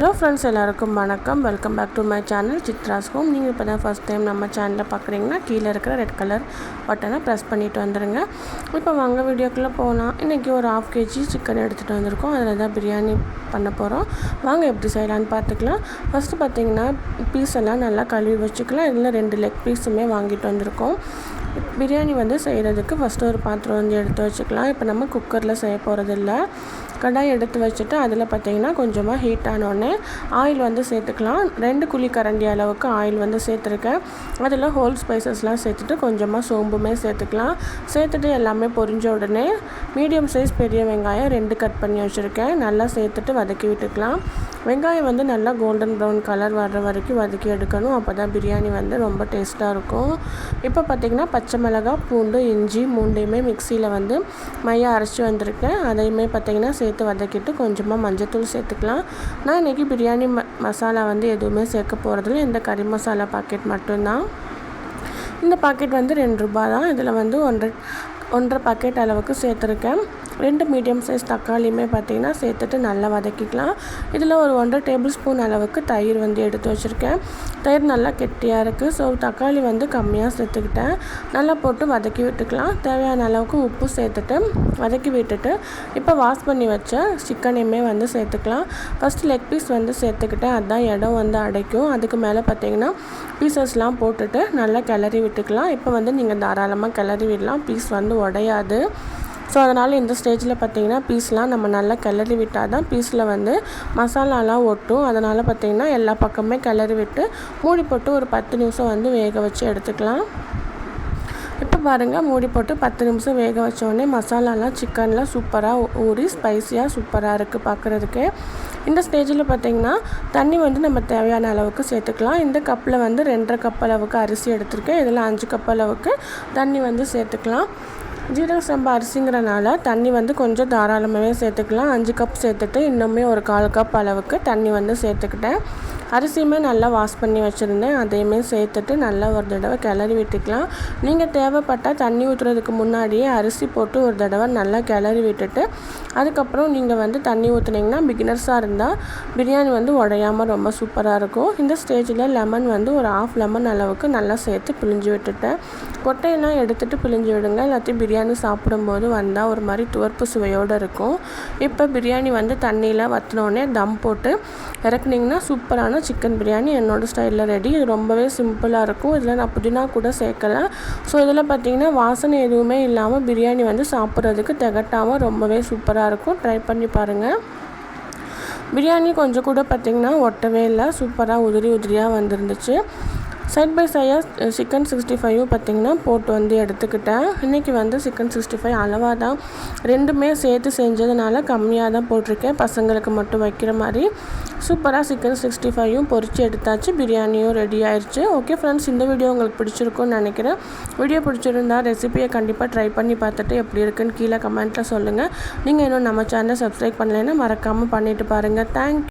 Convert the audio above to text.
Hello friends எல்லாருக்கும் வணக்கம். Welcome back to my channel Chitra's home நீங்கள் இப்போ தான் ஃபஸ்ட் டைம் நம்ம சேனலில் பார்க்குறீங்கன்னா கீழே இருக்கிற ரெட் கலர் பட்டனை ப்ரெஸ் பண்ணிட்டு வந்துடுங்க இப்போ வாங்க வீடியோக்குள்ளே போகலாம் இன்றைக்கி ஒரு ஆஃப் கேஜி சிக்கன் எடுத்துகிட்டு வந்திருக்கோம். அதில் தான் பிரியாணி பண்ண போகிறோம் வாங்க எப்படி செய்யலான்னு பார்த்துக்கலாம். ஃபஸ்ட்டு பார்த்தீங்கன்னா பீஸ் எல்லாம் நல்லா கழுவி வச்சுக்கலாம். இதில் ரெண்டு லெக் பீஸுமே வாங்கிட்டு வந்திருக்கோம். பிரியாணி வந்து செய்கிறதுக்கு ஃபஸ்ட்டு ஒரு பாத்திரம் வந்து எடுத்து வச்சுக்கலாம். இப்போ நம்ம குக்கரில் செய்ய போகிறதில்ல கடாய் எடுத்து வச்சுட்டு அதில் பார்த்திங்கன்னா கொஞ்சமாக ஹீட் ஆனோடனே ஆயில் வந்து சேர்த்துக்கலாம். ரெண்டு குழி கரண்டி அளவுக்கு ஆயில் வந்து சேர்த்துருக்கேன். அதில் ஹோல் ஸ்பைசஸ்லாம் சேர்த்துட்டு கொஞ்சமாக சோம்புமே சேர்த்துக்கலாம். சேர்த்துட்டு எல்லாமே பொரிஞ்ச உடனே மீடியம் சைஸ் பெரிய வெங்காயம் ரெண்டு கட் பண்ணி வச்சுருக்கேன். நல்லா சேர்த்துட்டு வதக்கி விட்டுக்கலாம். வெங்காயம் வந்து நல்லா கோல்டன் ப்ரௌன் கலர் வர்ற வரைக்கும் வதக்கி எடுக்கணும். அப்போ தான் பிரியாணி வந்து ரொம்ப டேஸ்ட்டாக இருக்கும். இப்போ பார்த்திங்கன்னா பச்சை மிளகா பூண்டு இஞ்சி மூண்டையுமே மிக்சியில் வந்து மையம் அரைச்சி வந்திருக்கேன். அதையுமே பார்த்திங்கன்னா சேர்த்து வதக்கிட்டு கொஞ்சமாக மஞ்சத்தூள் சேர்த்துக்கலாம். நான் இன்றைக்கி பிரியாணி ம மசாலா வந்து எதுவுமே சேர்க்க போகிறதில்ல இந்த கறி மசாலா பாக்கெட் மட்டும்தான். இந்த பாக்கெட் வந்து ரெண்டு ரூபா தான். இதில் வந்து ஒன்றரை ஒன்றரை பாக்கெட் அளவுக்கு சேர்த்துருக்கேன். ரெண்டு மீடியம் சைஸ் தக்காளியுமே பார்த்திங்கன்னா சேர்த்துட்டு நல்லா வதக்கிக்கலாம். இதில் ஒரு ஒன்றரை டேபிள் ஸ்பூன் அளவுக்கு தயிர் வந்து எடுத்து வச்சுருக்கேன். தயிர் நல்லா கெட்டியாக இருக்குது ஸோ தக்காளி வந்து கம்மியாக சேர்த்துக்கிட்டேன். நல்லா போட்டு வதக்கி விட்டுக்கலாம். தேவையான அளவுக்கு உப்பு சேர்த்துட்டு வதக்கி விட்டுட்டு இப்போ வாஷ் பண்ணி வச்ச சிக்கனையுமே வந்து சேர்த்துக்கலாம். ஃபஸ்ட்டு லெக் பீஸ் வந்து சேர்த்துக்கிட்டேன். அதுதான் இடம் வந்து அடைக்கும். அதுக்கு மேலே பார்த்திங்கன்னா பீசஸ்லாம் போட்டுட்டு நல்லா கிளறி விட்டுக்கலாம். இப்போ வந்து நீங்கள் தாராளமாக கிளறி விடலாம். பீஸ் வந்து உடையாது. ஸோ அதனால் இந்த ஸ்டேஜில் பார்த்திங்கன்னா பீஸ்லாம் நம்ம நல்லா கிளறி விட்டால் தான் பீஸில் வந்து மசாலாலாம் ஒட்டும். அதனால் பார்த்திங்கன்னா எல்லா பக்கமே கிளறி விட்டு மூடி போட்டு ஒரு பத்து நிமிஷம் வந்து வேக வச்சு எடுத்துக்கலாம். இப்போ பாருங்கள் மூடி போட்டு பத்து நிமிஷம் வேக வச்சோடனே மசாலாலாம் சிக்கன்லாம் சூப்பராக ஊறி ஸ்பைஸியாக சூப்பராக இருக்குது பார்க்குறதுக்கு இந்த ஸ்டேஜில் பார்த்திங்கன்னா தண்ணி வந்து நம்ம தேவையான அளவுக்கு சேர்த்துக்கலாம். இந்த கப்பில் வந்து ரெண்டரை கப் அளவுக்கு அரிசி எடுத்திருக்கேன். இதில் அஞ்சு கப் அளவுக்கு தண்ணி வந்து சேர்த்துக்கலாம். ஜீரக சம்பா அரிசிங்கிறனால தண்ணி வந்து கொஞ்சம் தாராளமாகவே சேர்த்துக்கலாம். அஞ்சு கப் சேர்த்துட்டு இன்னுமே ஒரு கால் கப் அளவுக்கு தண்ணி வந்து சேர்த்துக்கிட்டேன். அரிசியுமே நல்லா வாஷ் பண்ணி வச்சுருந்தேன். அதையுமே சேர்த்துட்டு நல்லா ஒரு தடவை கிளறி விட்டுக்கலாம். நீங்கள் தேவைப்பட்டால் தண்ணி ஊற்றுறதுக்கு முன்னாடியே அரிசி போட்டு ஒரு தடவை நல்லா கிளறி விட்டுட்டு அதுக்கப்புறம் நீங்கள் வந்து தண்ணி ஊற்றுனீங்கன்னா பிகினர்ஸாக இருந்தால் பிரியாணி வந்து உடையாமல் ரொம்ப சூப்பராக இருக்கும். இந்த ஸ்டேஜில் லெமன் வந்து ஒரு ஆஃப் லெமன் அளவுக்கு நல்லா சேர்த்து பிழிஞ்சு விட்டுட்டேன். கொட்டையெல்லாம் எடுத்துகிட்டு பிழிஞ்சு விடுங்க. எல்லாத்தையும் பிரியாணி சாப்பிடும்போது வந்தால் ஒரு மாதிரி துவர்ப்பு சுவையோடு இருக்கும். இப்போ பிரியாணி வந்து தண்ணியில் வற்றினோடனே தம் போட்டு இறக்குனிங்கன்னா சூப்பரான சிக்கன் பிரியாணி என்னோடய ஸ்டைலில் ரெடி. இது ரொம்பவே சிம்பிளாக இருக்கும். இதில் நான் புதினா கூட சேர்க்கலை ஸோ இதில் பார்த்திங்கன்னா வாசனை எதுவுமே இல்லாமல் பிரியாணி வந்து சாப்பிட்றதுக்கு திகட்டாமல் ரொம்பவே சூப்பராக இருக்கும். ட்ரை பண்ணி பாருங்கள் பிரியாணி கொஞ்சம் கூட பார்த்திங்கன்னா ஒட்டவே இல்லை. சூப்பராக உதிரி உதிரியாக வந்துருந்துச்சு. சைட் பை சைடாக சிக்கன் சிக்ஸ்டி ஃபைவும் பார்த்திங்கன்னா போட்டு வந்து எடுத்துக்கிட்டேன். இன்றைக்கி வந்து சிக்கன் சிக்ஸ்டி ஃபைவ் அளவாக தான். ரெண்டுமே சேர்த்து செஞ்சதுனால கம்மியாக தான் போட்டிருக்கேன். பசங்களுக்கு மட்டும் வைக்கிற மாதிரி. சூப்பராக சிக்கன் சிக்ஸ்டி ஃபைவும் பொறிச்சு எடுத்தாச்சு. பிரியாணியும் ரெடி ஆயிடுச்சு ஓகே ஃப்ரெண்ட்ஸ் இந்த வீடியோ உங்களுக்கு பிடிச்சிருக்கும்னு நினைக்கிறேன். வீடியோ பிடிச்சிருந்தா ரெசிபியை கண்டிப்பாக ட்ரை பண்ணி பார்த்துட்டு எப்படி இருக்குன்னு கீழே கமெண்ட்டில் சொல்லுங்கள் நீங்கள் இன்னும் நம்ம சேனலை சப்ஸ்கிரைப் பண்ணலைன்னா மறக்காமல் பண்ணிவிட்டு பாருங்கள் தேங்க்